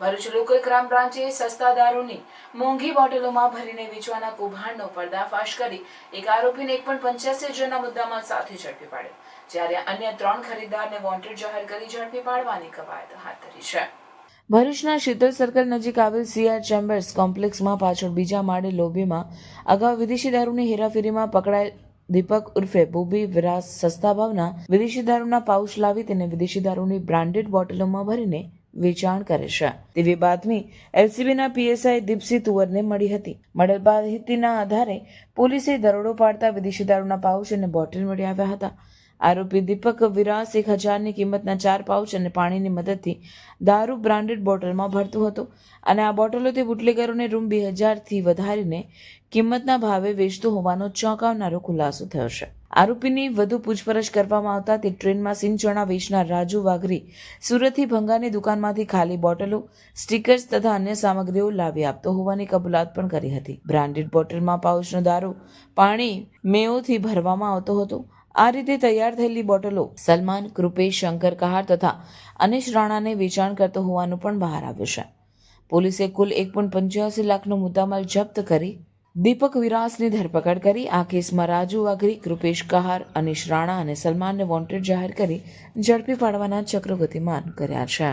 Bharuch local crime બ્રાન્ચે સસ્તા દારૂની મોંઘી બોટલોમાં ભરીને વેચવાના કૌભાંડનો પર્દાફાશ કરી એક આરોપીને એક પણ પંચ્યાસી હજારના મુદ્દામાં સાથે ઝડપી પાડ્યો, જ્યારે અન્ય ત્રણ ખરીદદારને વોન્ટેડ જાહેર કરી ઝડપી પાડવાની કવાયત હાથ ધરી છે. ભરૂચના શીતલ સર્કલ નજીક આવેલ સીઆર ચેમ્બર્સ કોમ્પ્લેક્સમાં પાછળ બીજા માળે લોબીમાં અગાઉ વિદેશી દારૂની હેરાફેરીમાં પકડાયેલ દીપક ઉર્ફે બોબી વિરાસ સસ્તા ભાવના વિદેશી દારૂના પાઉચ લાવી તેને વિદેશી દારૂની બ્રાન્ડેડ બોટલોમાં ભરીને વેચાણ કરે છે. તેવી બાતમી, એલસીબીના પીએસઆઈ દીપસિંહ તુવરને મળી હતી. મળેલ માહિતીના આધારે પોલીસે દરોડો પાડતા વિદેશી દારૂના પાઉચ અને બોટલ મળી આવ્યા હતા. આરોપી દીપક વિરાસ એક હજારની કિંમતના ચાર પાઉચ અને પાણીની મદદથી દારૂ બ્રાન્ડેડ બોટલમાં ભરતું હતું અને આ બોટલો તે બુટલેગરોને રૂમ બે હજારથી વધારીને કિંમતના ભાવે વેચતું હોવાનો ચોંકાવનારો ખુલાસો થયો છે. આરોપીની વધુ પૂછપરછ કરવામાં આવતા તે ટ્રેનમાં સિંચણા વેચનાર રાજુ વાઘરી સુરતથી ભંગાની દુકાનમાંથી ખાલી બોટલો, સ્ટીકર્સ તથા અન્ય સામગ્રીઓ લાવી આપતો હોવાની કબૂલાત પણ કરી હતી. બ્રાન્ડેડ બોટલમાં પાઉચનો દારૂ, પાણી મેઓથી ભરવામાં આવતો હતો. આ રીતે તૈયાર થયેલી બોટલો સલમાન, કૃપેશ, શંકર કહાર તથા અનિશ રાણાને વેચાણ કરતો હોવાનું પણ બહાર આવ્યું છે. પોલીસે કુલ એક લાખનો મુદ્દામાલ જપ્ત કરી દીપક વિરાસની ધરપકડ કરી આ કેસમાં રાજુ વાઘરી કૃપેશ કહાર, અનિશ રાણા અને સલમાનને વોન્ટેડ જાહેર કરી ઝડપી પાડવાના ચક્ર ગતિમાન કર્યા છે.